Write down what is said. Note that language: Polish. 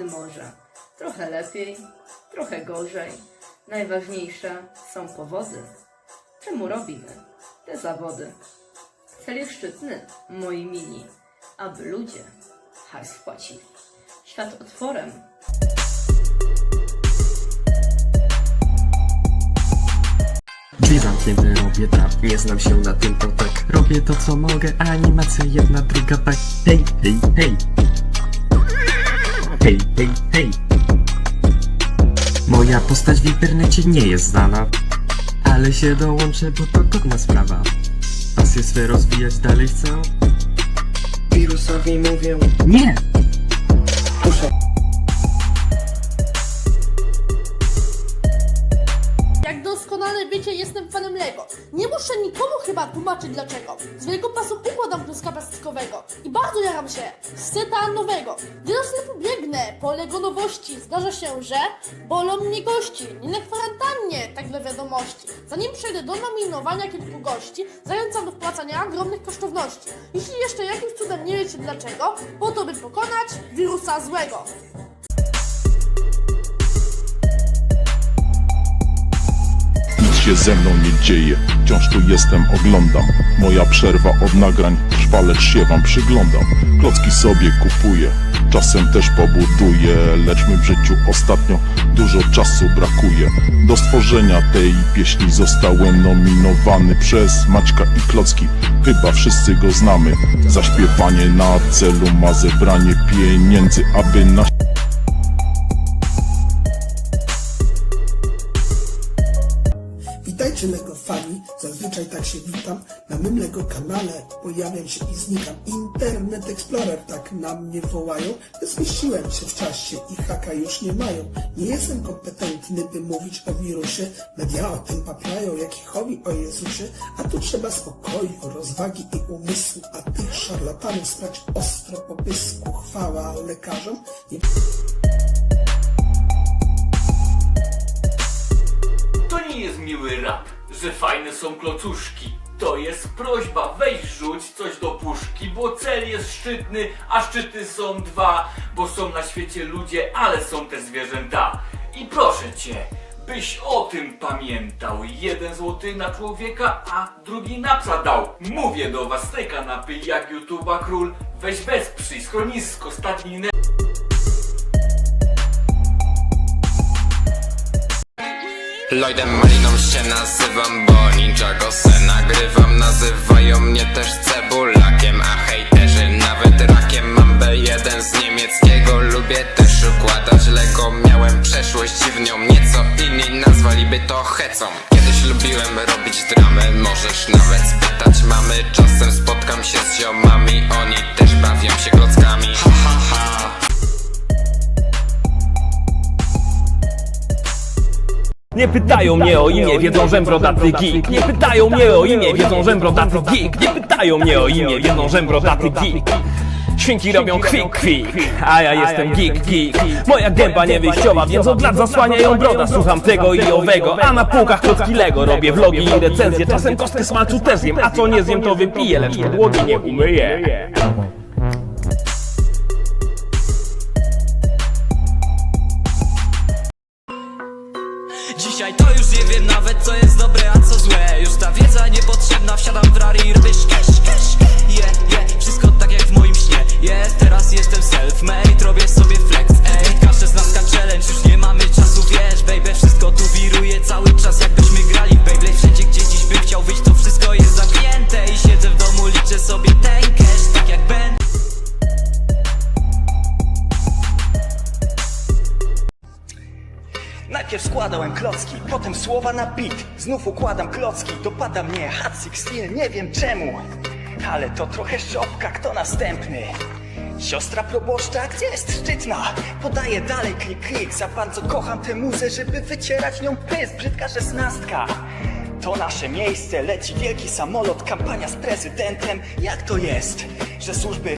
każdy może. Trochę lepiej, trochę gorzej. Najważniejsze są powody. Czemu robimy te zawody? Cel jest szczytny, moi mili, aby ludzie hajs płacili. Świat otworem. Drzwi zamknięte, robię nie znam się na tym to tak Robię to co mogę, animacja jedna, druga tak Hej, hej, hej Hej, hej, hej. Moja postać w internecie nie jest znana Ale się dołączę, bo to godna sprawa. Pasję swe rozwijać dalej chcę. Wirusowi mówię. Nie! Doskonale wiecie, jestem fanem Lego. Nie muszę nikomu chyba tłumaczyć dlaczego. Z wielką pasą układam kluska plastikowego. I bardzo jaram się seta nowego. Gdy do sklepu biegnę po Lego nowości, zdarza się, że bolą mnie gości. Nie na kwarantannie, tak dla wiadomości. Zanim przejdę do nominowania kilku gości, zachęcam do wpłacania ogromnych kosztowności. Jeśli jeszcze jakimś cudem nie wiecie dlaczego, po to by pokonać wirusa złego. Się ze mną nie dzieje, wciąż tu jestem, oglądam. Moja przerwa od nagrań trwa, lecz się wam przyglądam. Klocki sobie kupuję, czasem też pobuduję Lecz mi w życiu ostatnio dużo czasu brakuje. Do stworzenia tej pieśni zostałem nominowany przez Maćka i Klocki. Chyba wszyscy go znamy. Zaśpiewanie na celu ma zebranie pieniędzy, aby na Witajcie Lego fani, zazwyczaj tak się witam. Na mym Lego kanale pojawiam się i znikam. Internet Explorer tak na mnie wołają. Zmieściłem się w czasie i haka już nie mają. Nie jestem kompetentny, by mówić o wirusie. Media o tym paplają, jak i chowi o Jezusie. A tu trzeba spokoju, rozwagi i umysłu. A tych szarlatanów sprać ostro po pysku. Chwała lekarzom. Nie miły rap, że fajne są klocuszki. To jest prośba, weź rzuć coś do puszki, bo cel jest szczytny, a szczyty są dwa, bo są na świecie ludzie, ale są też zwierzęta. I proszę cię, byś o tym pamiętał. Jeden złoty na człowieka, a drugi na psa dał. Mówię do was z tej kanapy, jak YouTube'a król, weź wesprzyj schronisko stadnine. Lloydem Maliną się nazywam, bo Ninjago se nagrywam. Nazywają mnie też cebulakiem, a hejterzy nawet rakiem. Mam B1 z niemieckiego, lubię też układać Lego. Miałem przeszłość w nią, nieco inni nazwaliby to hecą. Kiedyś lubiłem robić dramy, możesz nawet spytać mamy Nie pytają mnie o imię, wiedzą, że brodaty geek. Nie pytają mnie o imię, wiedzą, że brodaty geek. Nie pytają mnie o imię, wiedzą, że brodaty geek. Świnki robią kwik kwik, a ja jestem geek geek Moja gęba niewyjściowa, więc od lat zasłaniają broda. Słucham tego i owego, a na półkach klocki Lego Robię vlogi i recenzje, czasem kostkę smalcu też zjem A co nie zjem to wypiję, lecz podłogi nie umyję Dzisiaj to już nie wiem nawet co jest dobre, a co złe. Już ta wiedza niepotrzebna, wsiadam w rary i robię szkesz, szkesz Yeah, yeah, Najpierw składałem klocki, potem słowa na beat. Znów układam klocki, dopada mnie Hat 16, nie wiem czemu. Ale to trochę szopka, kto następny? Siostra proboszcza, gdzie jest szczytna? Podaję dalej klik, klik. Za bardzo kocham tę muzę, żeby wycierać nią pys Brzydka szesnastka. To nasze miejsce, leci wielki samolot, kampania z prezydentem. Jak to jest, że służby